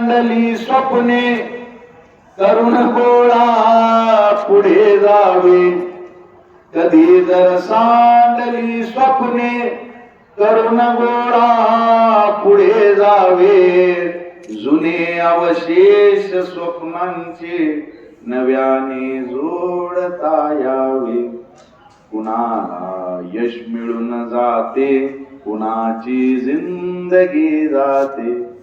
मांडली स्वप्ने. करुण गोळा पुढे जावे. कधी जर सांडली स्वप्ने करुण गोळा पुढे जावे. जुने अवशेष स्वप्नांचे नव्याने जोडता यावे. कुणाला यश मिळून जाते कुणाची जिंदगी जाते.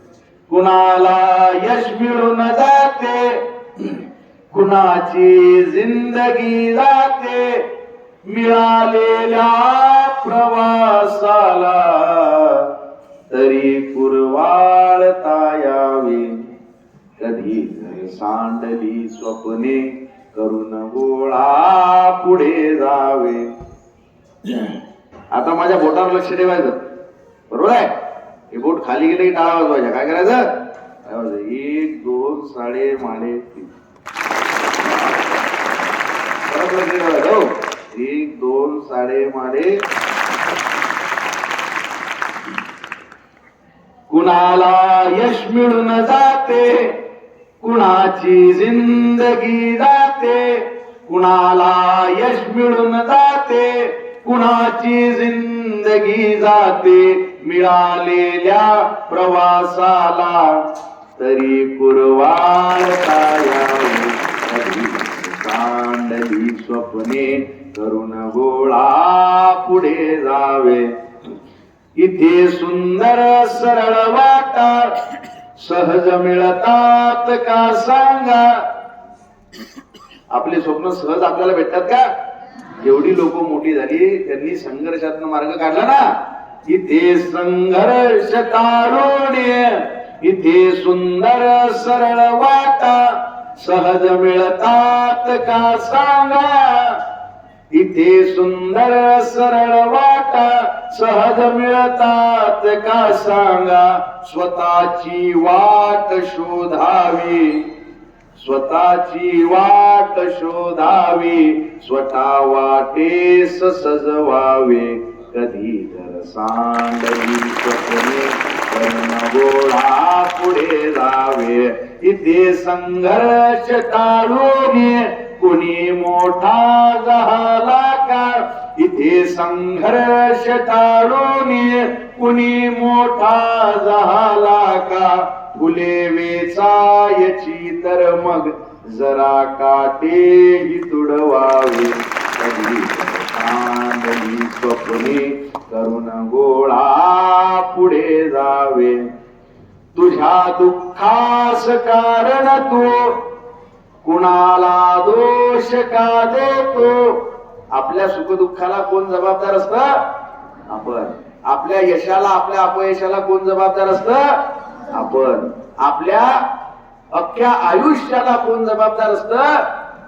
कुणाला यश मिळून जाते? कुणाची जिंदगी जाते? मिळालेल्या प्रवासाला तरी कुरवाळता यावे. कधी सांडली स्वप्ने करून गोळा पुढे जावे. आता माझ्या बोटावर लक्ष ठेवायचं. बरोबर आहे? हे बोट खाली गेले की टाळा वाजवायच्या काय करायचं? एक दोन साडे माडे तीन. एक दोन साडे माडे कुणाला यश मिळून जाते कुणाची जिंदगी जाते कुणाला यश मिळून जाते कुणाची जिंदगी जाते मिळालेल्या प्रवासाला? तरी कांडली स्वप्ने करून गोळा पुढे जावे. इथे सुंदर सरळ वाटा सहज मिळतात का सांगा? आपले स्वप्न सहज आपल्याला भेटतात का? जेवढी लोक मोठी झाली त्यांनी संघर्षातनं मार्ग काढला ना. इथे संघर्ष तारुण्य इथे सुंदर सरळ वाटा. सहज मिळतात का सांगा. इथे सुंदर सरळ वाटा. सहज मिळतात का सांगा. स्वतःची वाट शोधावी. स्वतःची वाट शोधावी स्वतः वाटेस सजवावे. कधी जर सांडली स्वप्ने गोळा पुढे जावे इथे संघर्ष टाळून कुणी मोठा झाला का इथे संघर्ष टाळून कुणी मोठा झाला का फुले वेचायची तर मग जरा काटेही तुडवावे. कधी स्वप्ने करून गोळा पुढे जावे. तुझ्या दुःखास कारण तो कुणाला दोष का देतो? आपल्या सुखदुःखाला कोण जबाबदार असत? आपण. आपल्या यशाला आपल्या अपयशाला कोण जबाबदार असत? आपण आपल्या अख्ख्या आयुष्याला कोण जबाबदार असत?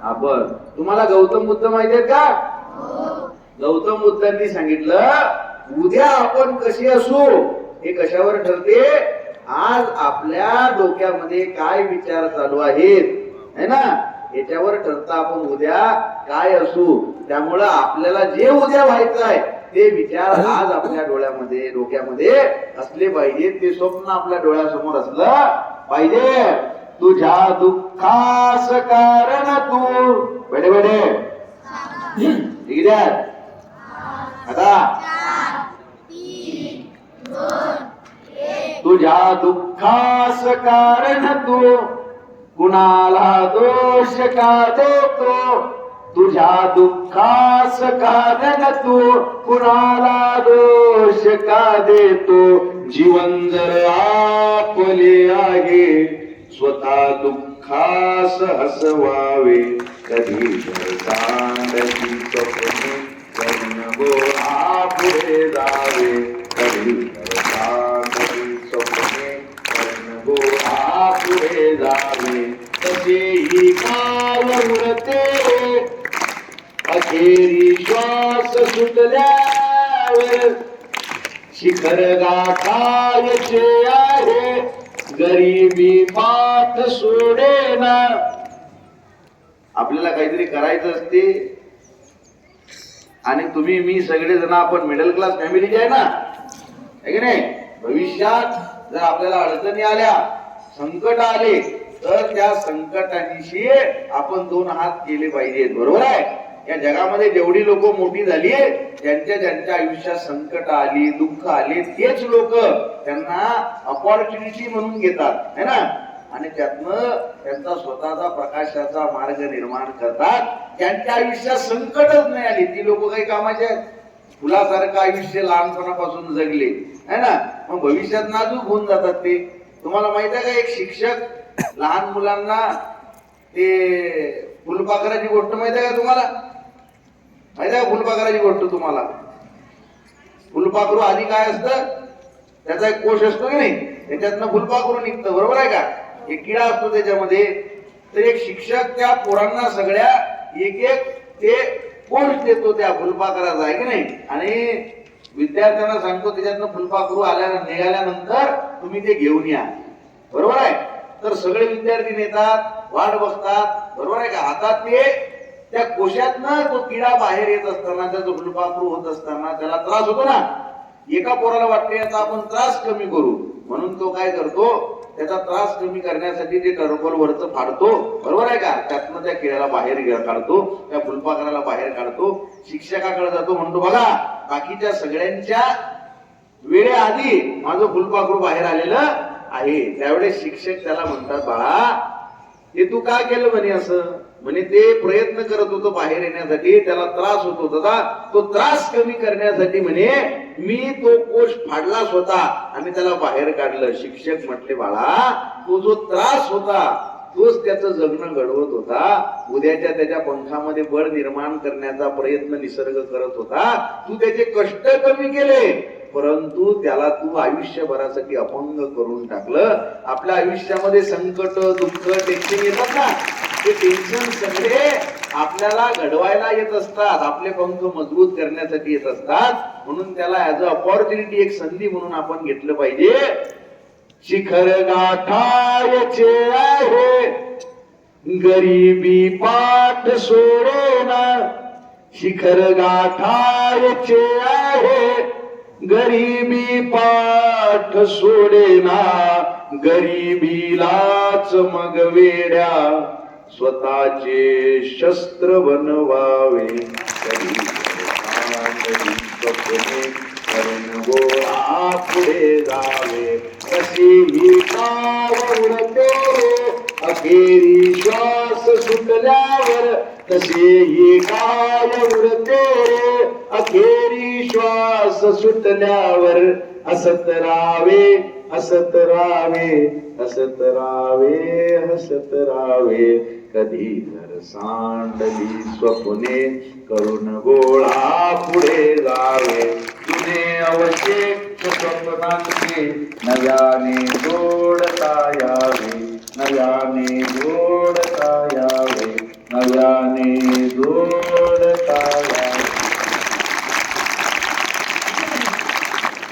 आपण. तुम्हाला गौतम बुद्ध माहिती आहेत का? गौतम बुद्धांनी सांगितलं उद्या आपण कशी असू? हे कशावर ठरते? आज आपल्या डोक्यामध्ये काय विचार चालू आहेत? है ना? याच्यावर ठरता आपण उद्या काय असू? त्यामुळं आपल्याला जे उद्या व्हायचं आहे ते विचार आज आपल्या डोळ्यामध्ये डोक्यामध्ये असले पाहिजे. ते स्वप्न आपल्या डोळ्यासमोर असलं पाहिजे. तुझ्या दुःखास कारण तू. बडे बडे. ठीक आहे आता. तुझ्या दुःखास कारण तू. कुणाला दोष का देतो? तुझ्या दुःखास कारण तू कुणाला दोष का देतो? जीवन जर आपले आहे स्वतः दुःखास हसवावे. कधी जर सांडली कर्ण गो आपले जावे. कधी जर स्वप्ने कर्ण गो आपले जावे. तसेही काल उरते अखेरी श्वास सुटल्यावर शिखर गाठायचे आहे. गरिबी पाठ सोडेना. आपल्याला काहीतरी करायचं असते. आणि तुम्ही मी सगळे जण आपण मिडल क्लास फॅमिली आहे ना? की नाही? भविष्यात जर आपल्याला अडचणी आल्या संकट आले तर त्या संकटांशी आपण दोन हात केले पाहिजेत. बरोबर आहे? या जगामध्ये जेवढी लोक मोठी झाली ज्यांच्या ज्यांच्या आयुष्यात संकट आली दुःख आले तेच लोक त्यांना अपॉर्च्युनिटी म्हणून घेतात है ना? आणि त्यातनं त्यांचा स्वतःचा प्रकाशाचा मार्ग निर्माण करतात. त्यांच्या आयुष्यात संकटच नाही आली. ती लोक काही कामाचे आहेत. फुलासारखं आयुष्य लहानपणापासून जगले है ना? मग भविष्यात नाजूक होऊन जातात ते. तुम्हाला माहीत आहे का एक शिक्षक लहान मुलांना ते फुलपाखराची गोष्ट माहीत आहे का तुम्हाला? माहिती आहे का फुलपाखराची गोष्ट तुम्हाला. फुलपाखरू आधी काय असतं? त्याचा एक कोश असतो की नाही? त्याच्यातनं फुलपाखरू निघतं. बरोबर आहे का? एक किडा असतो त्याच्यामध्ये. तर एक शिक्षक त्या पोरांना सगळ्या एक एक ते कोश देतो त्या फुलपाखराचा. आहे की नाही? आणि विद्यार्थ्यांना सांगतो त्याच्यातनं फुलपाखरू आल्या निघाल्यानंतर तुम्ही ते घेऊन या. बरोबर आहे? तर सगळे विद्यार्थी नेतात वाट बघतात बरोबर आहे का? हातात ते त्या कोशातनं तो किडा बाहेर येत असताना त्याचं फुलपाखरू होत असताना त्याला त्रास होतो ना. एका पोराला वाटते याचा आपण त्रास कमी करू. म्हणून तो काय करतो त्याचा त्रास कमी करण्यासाठी ते टर्बल वरच फाडतो. बरोबर आहे का? त्यातनं त्या किड्याला बाहेर काढतो त्या फुलपाखराला बाहेर काढतो. शिक्षकाकडे जातो म्हणतो बघा बाकीच्या सगळ्यांच्या वेळेआधी माझं फुलपाखरू बाहेर आलेलं आहे. त्यावेळेस शिक्षक त्याला म्हणतात बाळा हे तू का केलं म्हणे असं? म्हणे ते प्रयत्न करत होतो बाहेर येण्यासाठी त्याला त्रास होत होता. तो त्रास कमी करण्यासाठी म्हणे मी तो कोष फाडला स्वतः आणि त्याला बाहेर काढलं. शिक्षक म्हटले बाळा तो जो त्रास होता तोच त्याचं जगणं घडवत होता. उद्याच्या त्याच्या पंखामध्ये बळ निर्माण करण्याचा प्रयत्न निसर्ग करत होता. तू त्याचे कष्ट कमी केले परंतु त्याला तू आयुष्यभरासाठी अपंग करून टाकलं. आपल्या आयुष्यामध्ये संकट दुःख टेन्शन येतात ना. ते टेन्शन सगळे आपल्याला घडवायला येत असतात. आपले पंख मजबूत करण्यासाठी येत असतात. म्हणून त्याला ऍज अ अपॉर्च्युनिटी एक संधी म्हणून आपण घेतलं पाहिजे. शिखर गाठायचे आहे. गरिबी पाठ सोडेना शिखर गाठायचे आहे. गरिबी पाठ सोडेना. गरिबीलाच मग वेड्या. स्वतःचे शस्त्र बनवावे. कधी स्वप्ने करून पुढे जावे. कशी ही उडते अखेरी श्वास सुटल्यावर तसे ही काय उडते अखेरी श्वास सुटल्यावर असत राहावे. हसत रावे हसत रावे हसत रावे कधी घर सांडली स्वप्ने करून गोळा पुढे जावे. तुने अवशेष स्वप्नांचे नव्याने जोडता यावे. नव्याने जोडता यावे. नव्याने